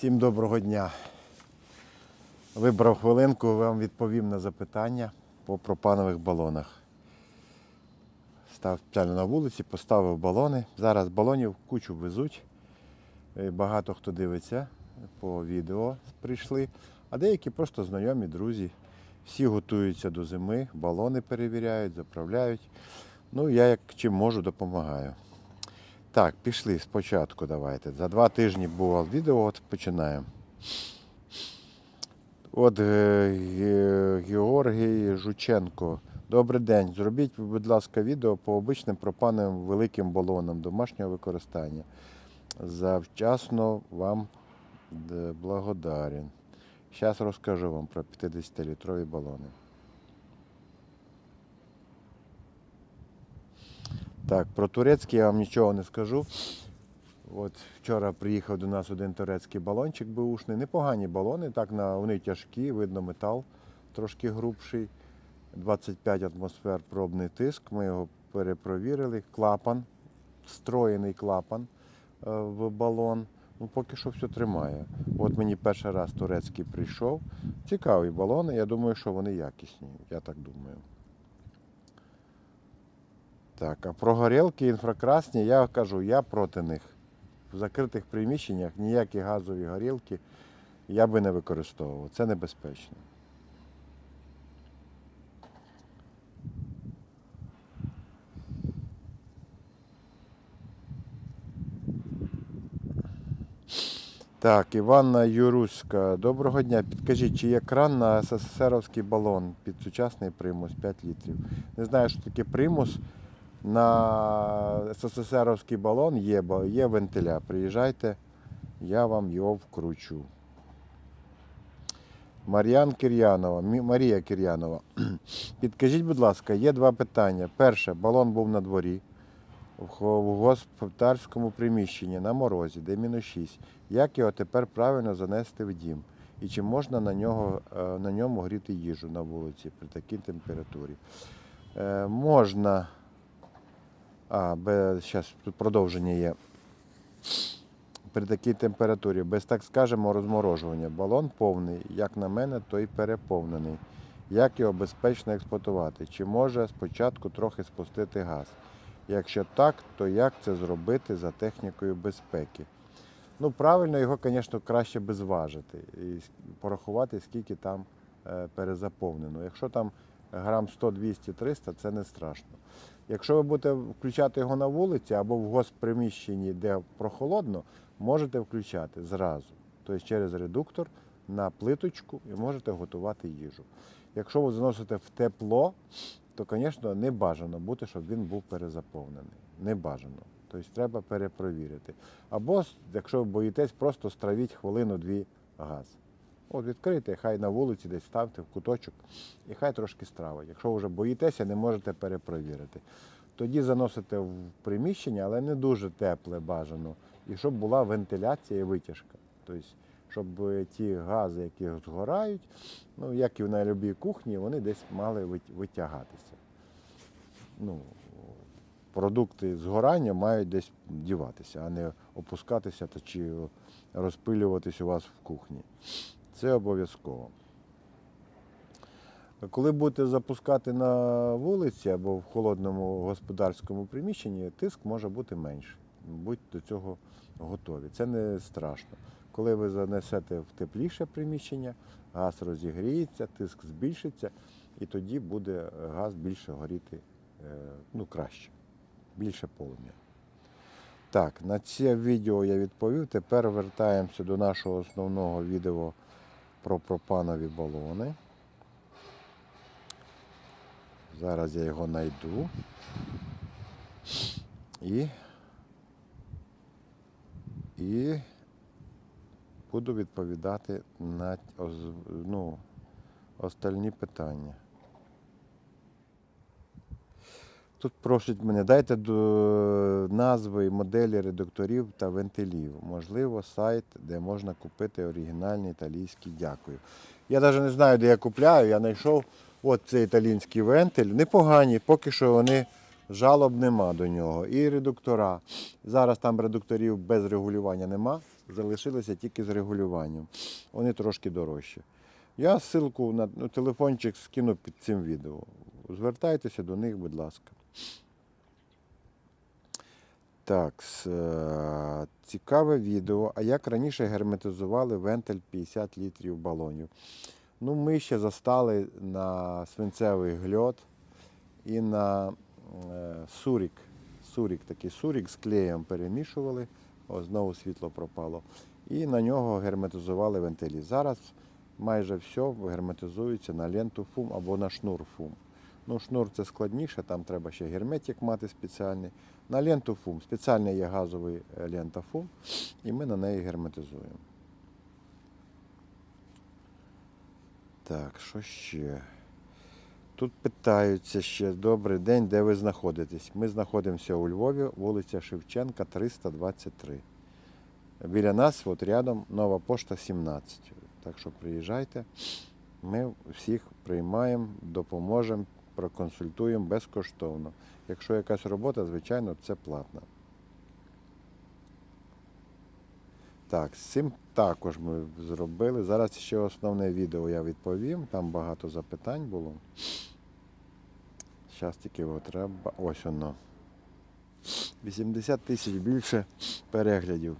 Всім доброго дня. Вибрав хвилинку, вам відповім на запитання по пропанових балонах. Став спеціально на вулиці, поставив балони. Зараз балонів кучу везуть. Е, Багато хто дивиться по відео прийшли, а деякі просто знайомі, друзі. Всі готуються до зими, балони перевіряють, заправляють. Ну, я як чим можу, допомагаю. Так, пішли спочатку давайте. За два тижні було відео, от починаємо. От е, Георгій Жученко. Добрий день. Зробіть, будь ласка, відео по обичним пропановим великим балонам домашнього використання. Завчасно вам благодарен. Зараз розкажу вам про 50-літрові балони. Так, про турецький я вам нічого не скажу. От вчора приїхав до нас один турецький балончик беушний. Непогані балони, так на, вони тяжкі, видно метал трошки грубший. 25 атмосфер пробний тиск. Ми його перепровірили. Клапан, встроєний клапан е, в балон. Ну, поки що все тримає. От мені перший раз турецький прийшов. Цікаві балони. Я думаю, що вони якісні. Я так думаю. Так, а про горілки інфракрасні я кажу, я проти них. В закритих приміщеннях ніякі газові горілки я би не використовував. Це небезпечно. Так, Іванна Юруська. Доброго дня. Підкажіть, чи є кран на СССРовський балон під сучасний примус 5 літрів? Не знаю, що таке примус. На СССРовський балон є, є вентиля. Приїжджайте, я вам його вкручу. Мар'ян Кир'янова, Марія Кир'янова. Підкажіть, будь ласка, є два питання. Перше, балон був на дворі в господарському приміщенні на морозі, де мінус 6. Як його тепер правильно занести в дім? І чи можна на, нього, е, на ньому гріти їжу на вулиці при такій температурі? Е, можна. А, щас, тут продовження є. При такій температурі, без так скажемо, розморожування. Балон повний, як на мене, той переповнений. Як його безпечно експлуатувати? Чи може спочатку трохи спустити газ? Якщо так, то як це зробити за технікою безпеки? Ну, правильно, його, звісно, краще би зважити і порахувати, скільки там е, перезаповнено. Якщо там грам 100, 200, 300, це не страшно. Якщо ви будете включати його на вулиці або в госприміщенні, де прохолодно, можете включати зразу. Тобто через редуктор на плиточку і можете готувати їжу. Якщо ви заносите в тепло, то, звісно, не бажано бути, щоб він був перезаповнений. Не бажано. Тобто треба перепровірити. Або, якщо ви боїтесь, просто стравіть хвилину-дві газ. От відкрийте, хай на вулиці десь ставте в куточок і хай трошки стравить. Якщо вже боїтеся, не можете перепровірити. Тоді заносите в приміщення, але не дуже тепле бажано. І щоб була вентиляція і витяжка. Тобто, щоб е, ті гази, які згорають, ну, як і на любій кухні, вони десь мали витягатися. Ну, продукти згорання мають десь діватися, а не опускатися та чи розпилюватись у вас в кухні. Це обов'язково. Коли будете запускати на вулиці або в холодному господарському приміщенні, тиск може бути менший. Будьте до цього готові. Це не страшно. Коли ви занесете в тепліше приміщення, газ розігріється, тиск збільшиться, і тоді буде газ більше горіти е, ну, краще, більше полум'я. Так, на це відео я відповів. Тепер вертаємося до нашого основного відео про пропанові балони. Зараз я його знайду. І, і буду відповідати на ну, остальні питання. Тут просять мене, дайте до назви, моделі редукторів та вентилів. Можливо, сайт, де можна купити оригінальні італійські дякую. Я навіть не знаю, де я купляю. Я знайшов от цей італійський вентиль. Непогані, поки що вони жалоб нема до нього. І редуктора. Зараз там редукторів без регулювання нема. залишилися тільки з регулюванням. Вони трошки дорожчі. Я ссылку на ну, телефончик скину під цим відео. Звертайтеся до них, будь ласка. Так, е, цікаве відео. А як раніше герметизували вентиль 50 літрів балонів? Ну, ми ще застали на свинцевий гльот і на е, сурік. Сурік такий сурік з клеєм перемішували, о, знову світло пропало. І на нього герметизували вентилі. Зараз майже все герметизується на ленту фум або на шнур фум. Ну, шнур це складніше, там треба ще герметик мати спеціальний. На ленту фум. Спеціальний є газовий е, лента фум, і ми на неї герметизуємо. Так, що ще? Тут питаються ще добрий день, де ви знаходитесь. Ми знаходимося у Львові, вулиця Шевченка, 323. Біля нас, от рядом, нова пошта 17. Так що приїжджайте. Ми всіх приймаємо, допоможемо, проконсультуємо безкоштовно. Якщо якась робота, звичайно, це платна. Так, з цим також ми зробили. Зараз ще основне відео я відповім. Там багато запитань було. Зараз тільки його треба. Ось воно. 80 тисяч більше переглядів.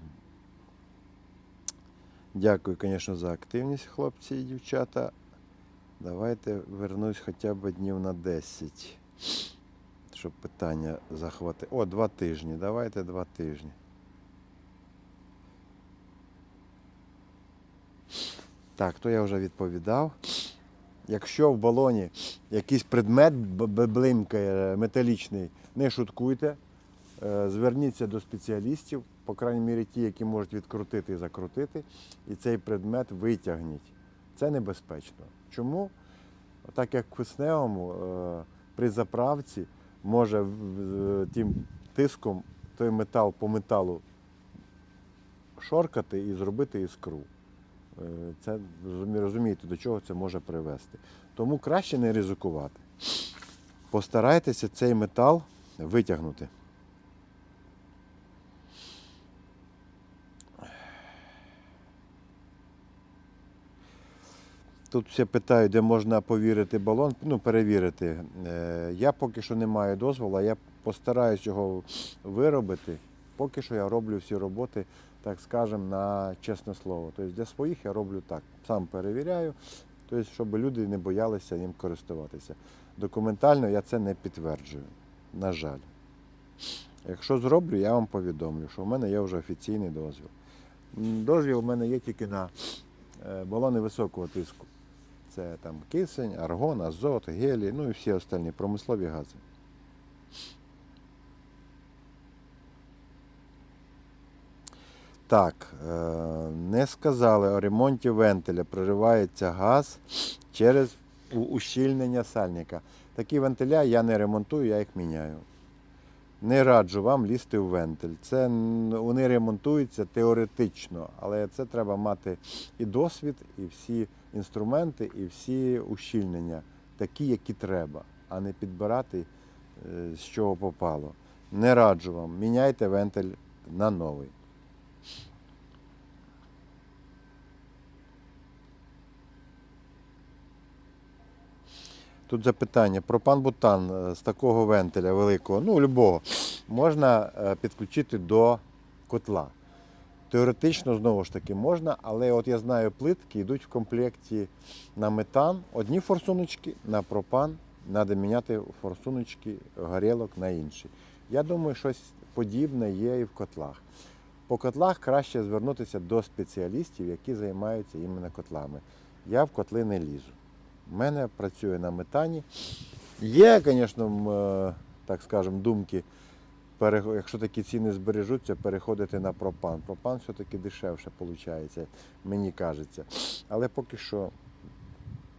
Дякую, звісно, за активність, хлопці і дівчата. Давайте вернусь хоча б днів на 10. Щоб питання захватити. О, два тижні. Давайте два тижні. Так, то я вже відповідав. Якщо в балоні якийсь предмет блимкає металічний, не шуткуйте. Е, Зверніться до спеціалістів, по крайній мірі ті, які можуть відкрутити і закрутити, і цей предмет витягніть. Це небезпечно. Чому? Так як в кисневому е, при заправці може тим тиском той метал по металу шоркати і зробити іскру. Е, Це розумієте, до чого це може привести. Тому краще не ризикувати. Постарайтеся цей метал витягнути. Тут все питають, де можна повірити балон, ну, перевірити. Е, Я поки що не маю дозволу, я постараюсь його виробити. Поки що я роблю всі роботи, так скажемо, на чесне слово. Тобто для своїх я роблю так. Сам перевіряю, тобто, щоб люди не боялися їм користуватися. Документально я це не підтверджую. На жаль. Якщо зроблю, я вам повідомлю, що в мене є вже офіційний дозвіл. Дозвіл у мене є тільки на е, балони високого тиску. Це там кисень, аргон, азот, гелій, ну і всі остальні промислові гази. Так, е, не сказали о ремонті вентиля. Проривається газ через ущільнення сальника. Такі вентиля я не ремонтую, я їх міняю. Не раджу вам лізти в вентиль. Це вони ремонтуються теоретично, але це треба мати і досвід, і всі інструменти, і всі ущільнення, такі, які треба, а не підбирати е, з чого попало. Не раджу вам. Міняйте вентиль на новий. Тут запитання. Пропан-бутан е, з такого вентиля великого, ну любого, можна е, підключити до котла. Теоретично, знову ж таки, можна, але от я знаю, плитки йдуть в комплекті на метан, одні форсуночки, на пропан, треба міняти форсуночки горілок на інші. Я думаю, щось подібне є і в котлах. По котлах краще звернутися до спеціалістів, які займаються іменно котлами. Я в котли не лізу. У мене працює на метані. Є, звісно, е, так скажемо, думки, якщо такі ціни збережуться, переходити на пропан. Пропан все-таки дешевше виходить, мені кажеться. Але поки що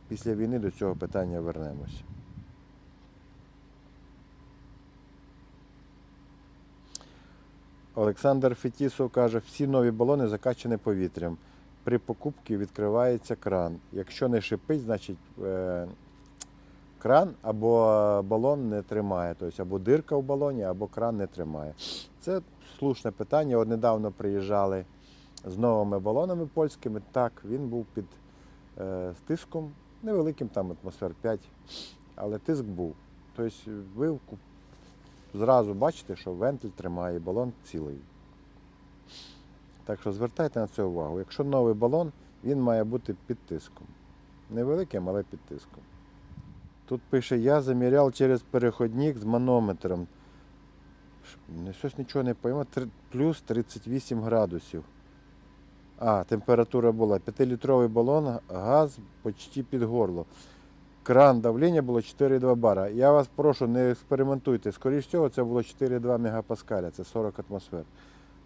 після війни до цього питання вернемося. Олександр Фетісов каже, всі нові балони закачані повітрям. При покупці відкривається кран. Якщо не шипить, значить е, кран або балон не тримає. Тобто або дирка в балоні, або кран не тримає. Це слушне питання. От недавно приїжджали з новими балонами польськими. Так, він був під е, тиском, невеликим, там атмосфер 5, але тиск був. Тобто ви зразу бачите, що вентиль тримає, балон цілий. Так що звертайте на це увагу. Якщо новий балон, він має бути під тиском. Невеликим, але під тиском. Тут пише, я заміряв через переходник з манометром. Щось нічого не пойму. Плюс 38 градусів. А, температура була. 5-літровий балон, газ почти під горло. Кран давлення було 4,2 бара. Я вас прошу, не експериментуйте. Скоріше всього, це було 4,2 мегапаскаля, це 40 атмосфер.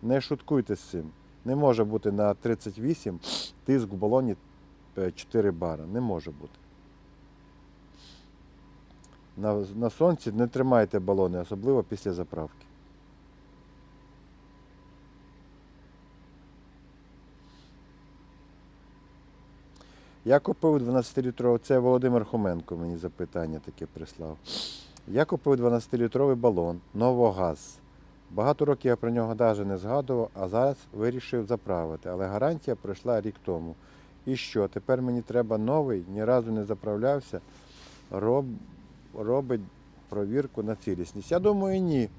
Не шуткуйте з цим. Не може бути на 38 тиск в балоні е, 4 бара. Не може бути. На, на сонці не тримайте балони, особливо після заправки. Я купив 12-літровий, це Володимир Хоменко мені запитання таке прислав. Я купив 12-літровий балон, Новогаз. Багато років я про нього навіть не згадував, а зараз вирішив заправити. Але гарантія пройшла рік тому. І що? Тепер мені треба новий, ні разу не заправлявся, роб, робить провірку на цілісність. Я думаю, ні.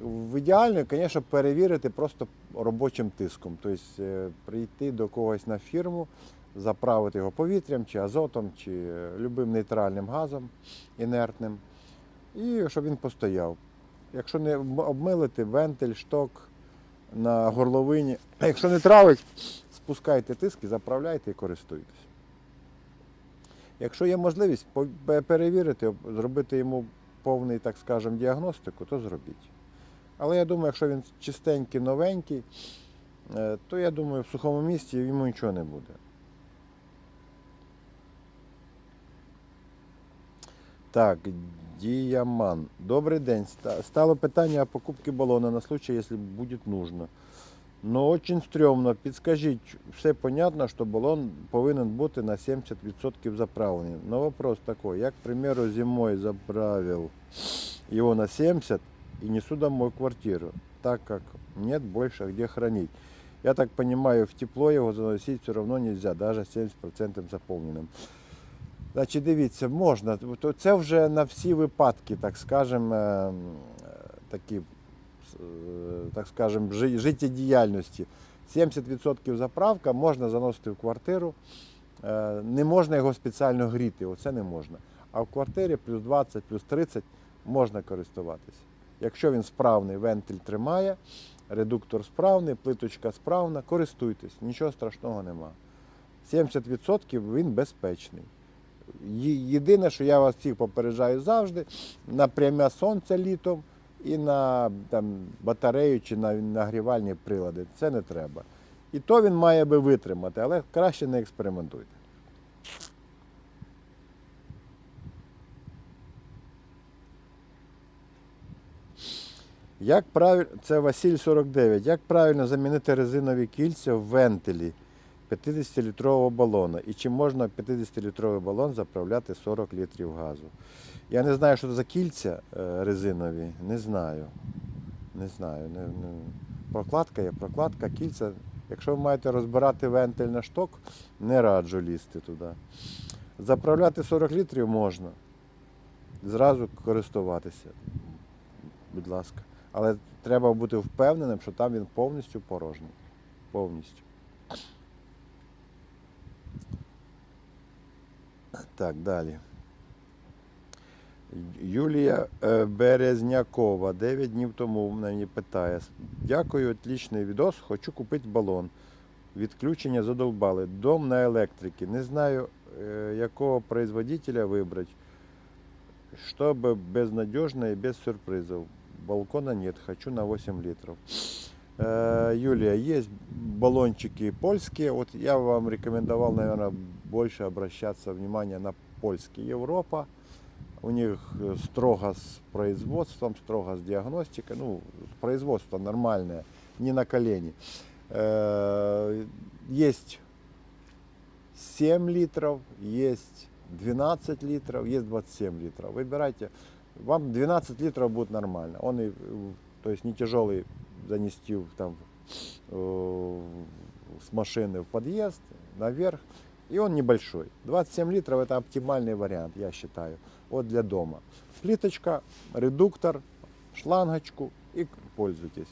В ідеально, звісно, перевірити просто робочим тиском. Тобто е, прийти до когось на фірму, заправити його повітрям, чи азотом, чи любим нейтральним газом інертним, і щоб він постояв. Якщо не обмилити вентиль, шток на горловині, якщо не травить, спускайте тиск і заправляйте і користуйтесь. Якщо є можливість перевірити, зробити йому повний, так скажемо, діагностику, то зробіть. Але я думаю, якщо він чистенький, новенький, е, то я думаю, в сухому місці йому нічого не буде. Так, Діаман. Добрий день. Ста- Стало питання о покупке баллона на случай, если будет нужно. Но очень стрёмно. Підскажіть, все понятно, що балон повинен бути на 70% заправлений. Но вопрос такой, я, к примеру, зимой заправил его на 70 и несу домой в квартиру, так как нет больше где хранить. Я так понимаю, в тепло его заносить все равно нельзя, даже 70% заполненным. Значить, дивіться, можна. То Це вже на всі випадки, так скажемо, е, е, такі, е, так скажемо, життєдіяльності. 70% заправка можна заносити в квартиру. Не можна його спеціально гріти, оце не можна. А в квартирі плюс 20, плюс 30 можна користуватися. Якщо він справний, вентиль тримає, редуктор справний, плиточка справна, користуйтесь, нічого страшного нема. 70% він безпечний. Єдине, що я вас всіх попереджаю завжди, на пряме сонце літом і на там, батарею чи на нагрівальні прилади. Це не треба. І то він має би витримати, але краще не експериментуйте. Як правильно, це Василь 49. Як правильно замінити резинові кільця в вентилі 50-літрового балона? І чи можна 50-літровий балон заправляти 40 літрів газу? Я не знаю, що це за кільця е, резинові. Не знаю. Не знаю. Не, не... Прокладка є, прокладка, кільця. Якщо ви маєте розбирати вентиль на шток, не раджу лізти туди. Заправляти 40 літрів можна. Зразу користуватися. Будь ласка. Але треба бути впевненим, що там він повністю порожній. Повністю. Так, далі. Юлія е, Березнякова 9 днів тому мені питає. Дякую, отличний відос. Хочу купити балон. Відключення задовбали. Дом на електриці. Не знаю, е, якого производителя вибрати. Чтобы безнадежно и без сюрпризов. Балкона нет, хочу на 8 литров. Э, Юлия, есть баллончики польские. Вот я вам рекомендовал, наверное, больше обращаться внимание на польские. Европа. У них э, строго с производством, строго с диагностикой. Ну, производство нормальное, не на колени. Э, Есть 7 литров, есть 12 литров, есть 27 литров. Выбирайте. Вам 12 литров будет нормально. Он и, э, то есть не тяжелый занести там, с машины в подъезд, наверх. И он небольшой. 27 литров это оптимальный вариант, я считаю. Вот для дома. Плиточка, редуктор, шлангочку и пользуйтесь.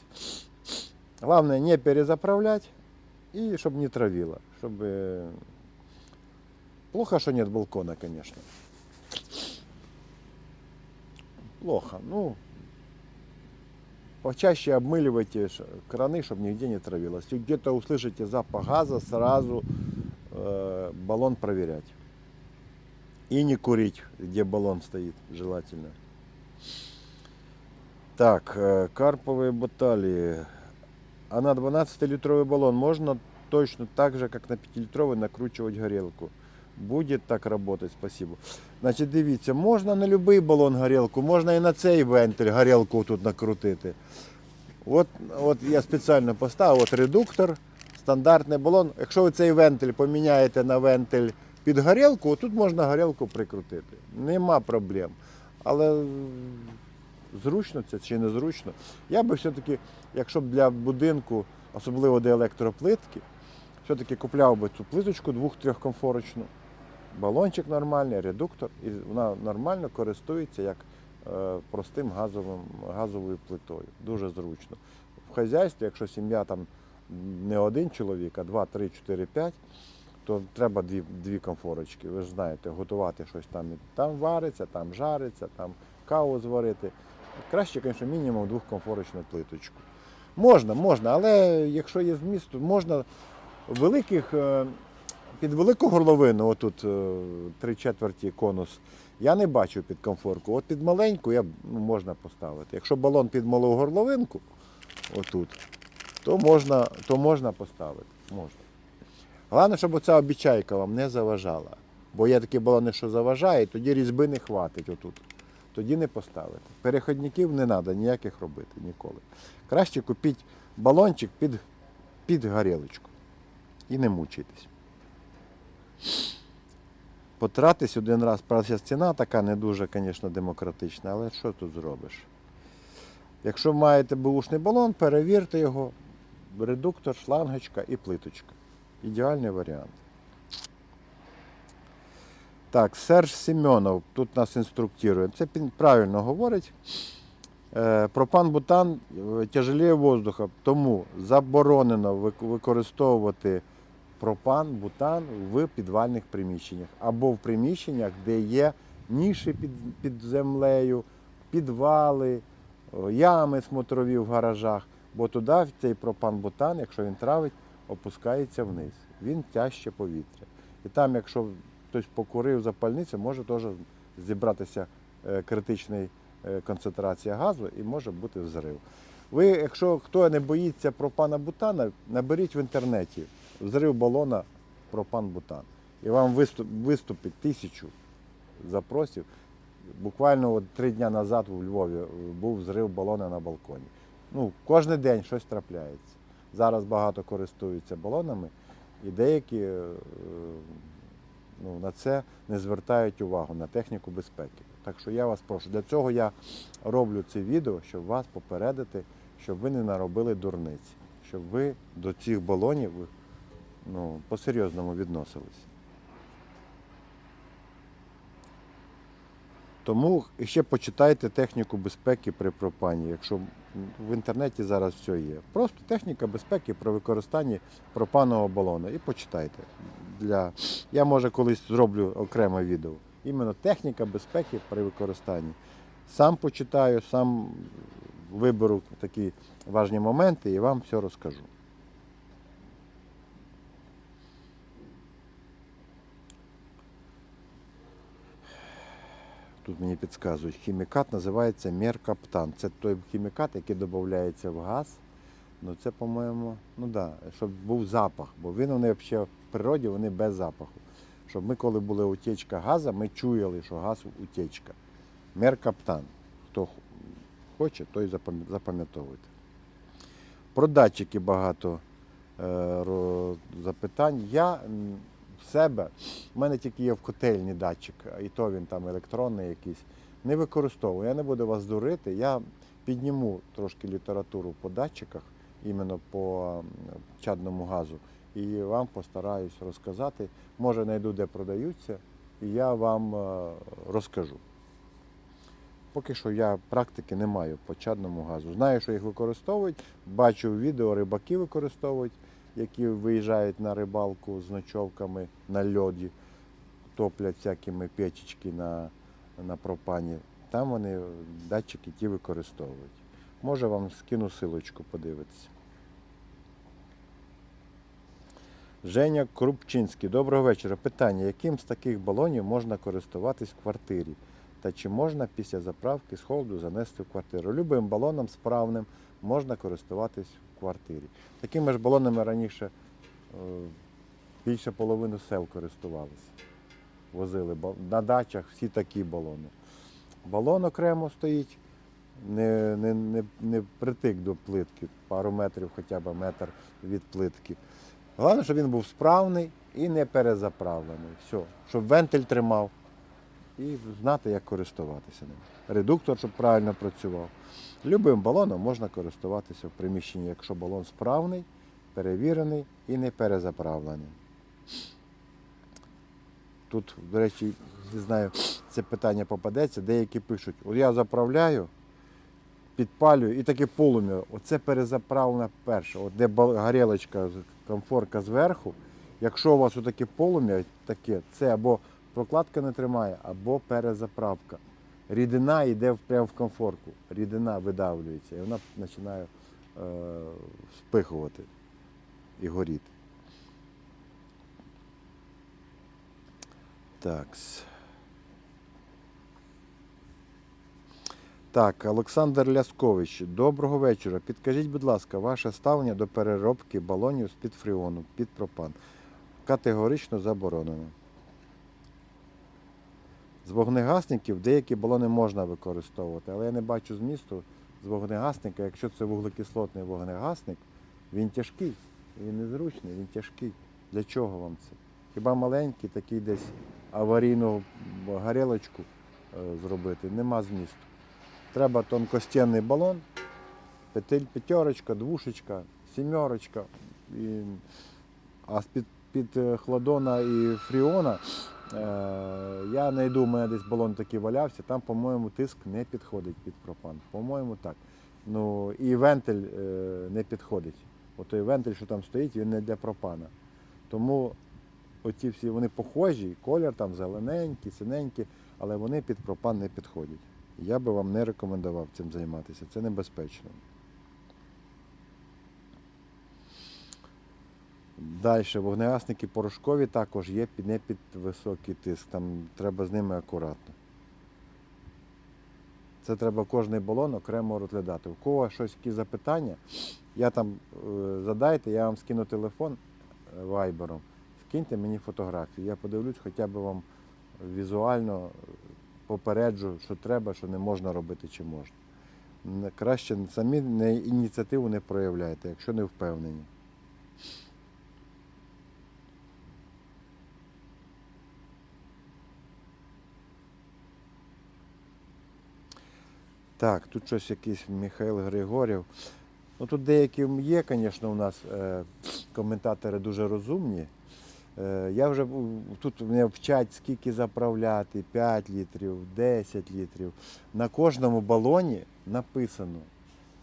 Главное не перезаправлять и чтобы не травило. Чтобы... Плохо, что нет балкона, конечно. Плохо. Ну, почаще обмыливайте краны, чтобы нигде не травилось. И где-то услышите запах газа, сразу баллон проверять. И не курить, где баллон стоит, желательно. Так, э, карповые баталии. А на 12-литровый баллон можно точно так же, как на 5-литровый, накручивать горелку. Будет так работать, спасибо. Значить, дивіться, можна на будь-який балон горілку, можна і на цей вентиль горілку тут накрутити. От, от я спеціально поставив от редуктор, стандартний балон. Якщо ви цей вентиль поміняєте на вентиль під горілку, тут можна горілку прикрутити. Нема проблем. Але зручно це чи не зручно. Я би все-таки, якщо б для будинку, особливо для електроплитки, все-таки купляв би цю плиточку двох-трьохкомфорочну. Балончик нормальний, редуктор, і вона нормально користується як е, простим газовим, газовою плитою. Дуже зручно. В хазяйстві, якщо сім'я там не один чоловік, а два, три, чотири, п'ять, то треба дві, дві комфорочки. Ви ж знаєте, готувати щось там. Там вариться, там жариться, там каву зварити. Краще, звісно, мінімум двохкомфорочну плиточку. Можна, можна, але якщо є зміст, то можна великих, е, під велику горловину, отут е, три четверті конус, я не бачу під комфорку. От під маленьку я, ну, можна поставити. Якщо балон під малу горловинку, отут, то можна, то можна поставити. Можна. Головне, щоб оця обічайка вам не заважала. Бо є такі балони, що заважають, тоді різьби не хватить отут. Тоді не поставити. Переходників не треба ніяких робити ніколи. Краще купіть балончик під, під горілочку. І не мучайтесь. Потратись один раз, правда, ціна така не дуже, звісно, демократична, але що тут зробиш? Якщо маєте бушний балон, перевірте його, редуктор, шлангочка і плиточка. Ідеальний варіант. Так, Серж Семенов тут нас інструктує. Це правильно говорить. Е, Пропан-бутан е, тяжеліє воздуха, тому заборонено використовувати пропан, бутан в підвальних приміщеннях або в приміщеннях, де є ніші під, під землею, підвали, ями смотрові в гаражах, бо туди цей пропан-бутан, якщо він травить, опускається вниз. Він тяжче повітря. І там, якщо хтось покурив запальницю, може теж зібратися е, критичний е, концентрація газу і може бути взрив. Ви, якщо хто не боїться пропана бутана, наберіть в інтернеті взрив балона пропан-бутан. І вам виступ, виступить тисячу запросів. Буквально от три дні назад у Львові е, був взрив балона на балконі. Ну, кожен день щось трапляється. Зараз багато користуються балонами, і деякі е, ну, на це не звертають увагу, на техніку безпеки. Так що я вас прошу, для цього я роблю це відео, щоб вас попередити, щоб ви не наробили дурниць, щоб ви до цих балонів ну, по-серйозному відносились. Тому ще почитайте техніку безпеки при пропані, якщо в інтернеті зараз все є. Просто техніка безпеки при використанні пропанового балона. І почитайте. Для... Я може колись зроблю окреме відео. Іменно техніка безпеки при використанні. Сам почитаю, сам виберу такі важні моменти і вам все розкажу. Тут мені підказують, хімікат називається меркаптан. Це той хімікат, який додається в газ. Ну це, по-моєму, ну да, щоб був запах, бо він вони взагалі в природі вони без запаху. Щоб ми, коли була утечка газу, ми чуяли, що газ утечка. Меркаптан. Хто хоче, той запам- запам'ятовуйте. Про датчики багато е, запитань. Я себе, в мене тільки є в котельні датчик, і то він там електронний якийсь. Не використовую. Я не буду вас дурити. Я підніму трошки літературу по датчиках іменно по чадному газу. І вам постараюсь розказати. Може, знайду, де продаються, і я вам е, розкажу. Поки що я практики не маю по чадному газу. Знаю, що їх використовують, бачу відео, рибаки використовують, які виїжджають на рибалку з ночовками на льоді, топлять всякими печечки на, на пропані. Там вони датчики ті використовують. Може вам скину силочку подивитися. Женя Крупчинський, доброго вечора. Питання: яким з таких балонів можна користуватись в квартирі? Та чи можна після заправки з холоду занести в квартиру? Любим балоном справним можна користуватись квартирі. Такими ж балонами раніше е, більше половини сел користувалися. Возили на дачах всі такі балони. Балон окремо стоїть, не, не, не, не притик до плитки, пару метрів, хоча б метр від плитки. Головне, щоб він був справний і не перезаправлений. Все, щоб вентиль тримав і знати, як користуватися ним. Редуктор, щоб правильно працював. Любим балоном можна користуватися в приміщенні, якщо балон справний, перевірений і не перезаправлений. Тут, до речі, не знаю, це питання попадеться. Деякі пишуть, от я заправляю, підпалюю і таке полум'я. Оце перезаправлена перша. От де горілочка, комфорка зверху. Якщо у вас отаке полум'я, таке, це або прокладка не тримає, або перезаправка. Рідина йде прямо в комфорку. Рідина видавлюється і вона починає е, спихувати і горіти. Такс. Так, Олександр Ляскович, доброго вечора. Підкажіть, будь ласка, ваше ставлення до переробки балонів з-під фріону, під пропан. Категорично заборонено. З вогнегасників деякі балони можна використовувати, але я не бачу змісту з вогнегасника. Якщо це вуглекислотний вогнегасник, він тяжкий, він незручний, він тяжкий. Для чого вам це? Хіба маленький, такий десь аварійну горілочку е, зробити, нема змісту. Треба тонкостінний балон, п'ятерочка, двушечка, сімерочка. І, а з-під під е, хладона і фріона е, я знайду, у мене десь балон такий валявся, там, по-моєму, тиск не підходить під пропан. По-моєму, так. Ну, і вентиль е, не підходить. Отой вентиль, що там стоїть, він не для пропана. Тому оці всі вони похожі, колір там зелененький, синенький, але вони під пропан не підходять. Я би вам не рекомендував цим займатися. Це небезпечно. Далі вогнегасники порошкові також є не під високий тиск. Там треба з ними акуратно. Це треба кожний балон окремо розглядати. У кого щось які запитання, я там е, задайте, я вам скину телефон е, вайбером, скиньте мені фотографію. Я подивлюсь, хоча б вам візуально е, попереджу, що треба, що не можна робити чи можна. Краще самі ініціативу не проявляйте, якщо не впевнені. Так, тут щось якийсь Михайло Григорів. Ну тут деякі є, звісно, у нас е, коментатори дуже розумні. Е, я вже тут мене вчать, скільки заправляти, 5 літрів, 10 літрів. На кожному балоні написано.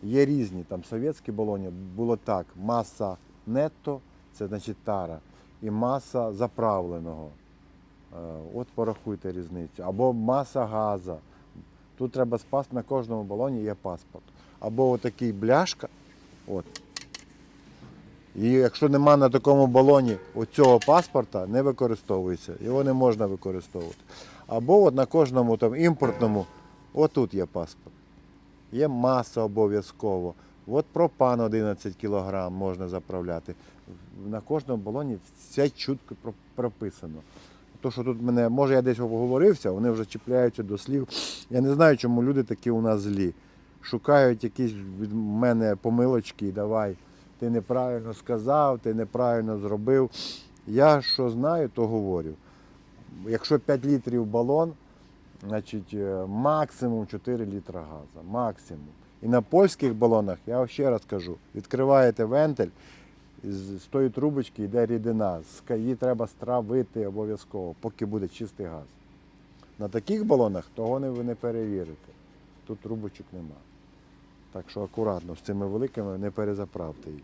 Є різні, там совєтські балоні було так, маса нетто, це значить тара, і маса заправленого. Е, От порахуйте різницю. Або маса газа. Тут треба спасти на кожному балоні є паспорт. Або отакий бляшка. От. І якщо нема на такому балоні оцього паспорта, не використовується. Його не можна використовувати. Або от на кожному там імпортному, отут є паспорт. Є маса обов'язково. От пропан 11 кг можна заправляти. На кожному балоні все чітко прописано. То, що тут мене, може я десь оговорився, вони вже чіпляються до слів. Я не знаю, чому люди такі у нас злі. Шукають якісь від мене помилочки, давай, ти неправильно сказав, ти неправильно зробив. Я що знаю, то говорю. Якщо 5 літрів балон, значить е, максимум 4 літра газу. Максимум. І на польських балонах, я ще раз кажу, відкриваєте вентиль, з з тої трубочки йде рідина. Її треба стравити обов'язково, поки буде чистий газ. На таких балонах того не, ви не перевірите. Тут трубочок нема. Так що акуратно з цими великими не перезаправте їх.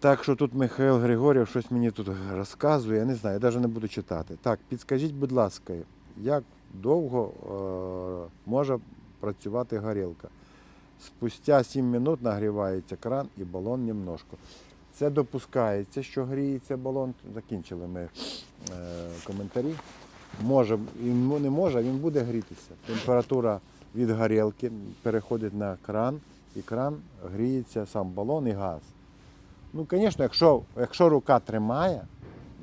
Так що тут Михайло Григорів щось мені тут розказує, я не знаю, я навіть не буду читати. Так, підскажіть, будь ласка, як довго е, може працювати горілка? Спустя 7 минут нагрівається кран і балон немножко. Це допускається, що гріється балон. Закінчили ми е, коментарі. Може, він не може, він буде грітися. Температура від горілки переходить на кран, і кран гріється сам балон і газ. Ну, звісно, якщо, якщо рука тримає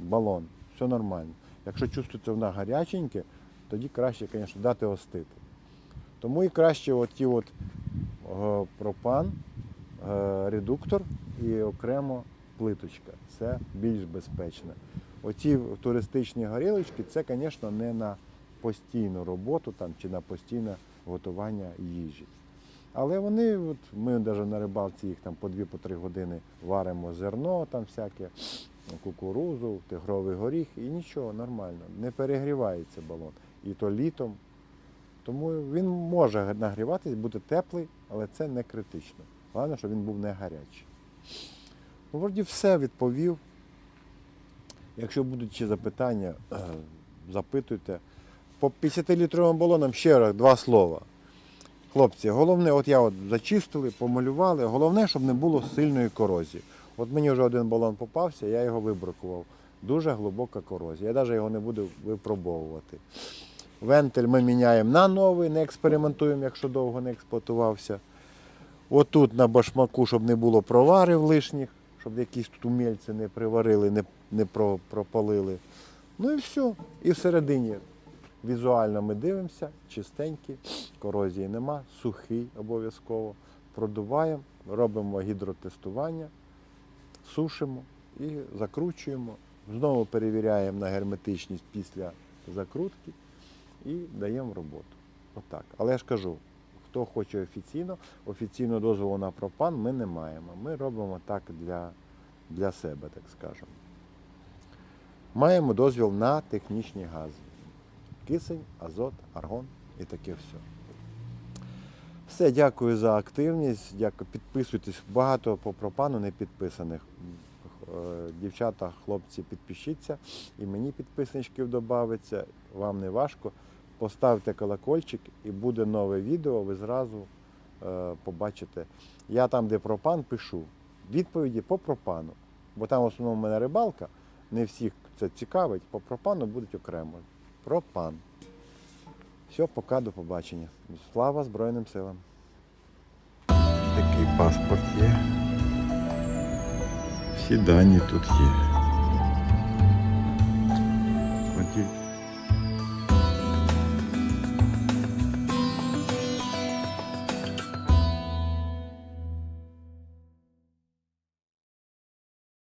балон, все нормально. Якщо чувствується вона гаряченьке, тоді краще, звісно, дати остити. Тому і краще от, е, пропан, е, редуктор і окремо плиточка. Це більш безпечно. Оці туристичні горілочки, це, звісно, не на постійну роботу там, чи на постійне готування їжі. Але вони, от, ми навіть на рибалці їх там по 2-3 години варимо зерно, там всяке, кукурузу, тигровий горіх і нічого, нормально. Не перегрівається балон. І то літом. Тому він може нагріватись, бути теплий, але це не критично. Головне, щоб він був не гарячий. Ну, вроді все відповів. Якщо будуть ще запитання, запитуйте. По 50-літровим балонам ще раз два слова. Хлопці, головне, от я от зачистили, помалювали. Головне, щоб не було сильної корозії. От мені вже один балон попався, я його вибракував. Дуже глибока корозія. Я навіть його не буду випробовувати. Вентиль ми міняємо на новий, не експериментуємо, якщо довго не експлуатувався. Отут на башмаку, щоб не було проварів лишніх, щоб якісь тут умельці не приварили, не, не про- пропалили. Ну і все. І всередині візуально ми дивимося, чистенький, корозії нема, сухий обов'язково. Продуваємо, робимо гідротестування, сушимо і закручуємо. Знову перевіряємо на герметичність після закрутки і даємо роботу. Отак. Але я ж кажу, хто хоче офіційно, офіційного дозволу на пропан ми не маємо. Ми робимо так для, для себе, так скажемо. Маємо дозвіл на технічні гази. Кисень, азот, аргон і таке все. Все, дякую за активність. Дякую. Підписуйтесь. Багато по пропану не підписаних. Е, Дівчата, хлопці, підпишіться. І мені підписничків додається. Вам не важко. Поставте колокольчик і буде нове відео, ви зразу е, побачите. Я там, де пропан, пишу відповіді по пропану. Бо там в основному в мене рибалка, не всіх це цікавить. По пропану будуть окремо. Пропан. Все, пока, до побачення. Слава Збройним силам. Такий паспорт є. Всі дані тут є.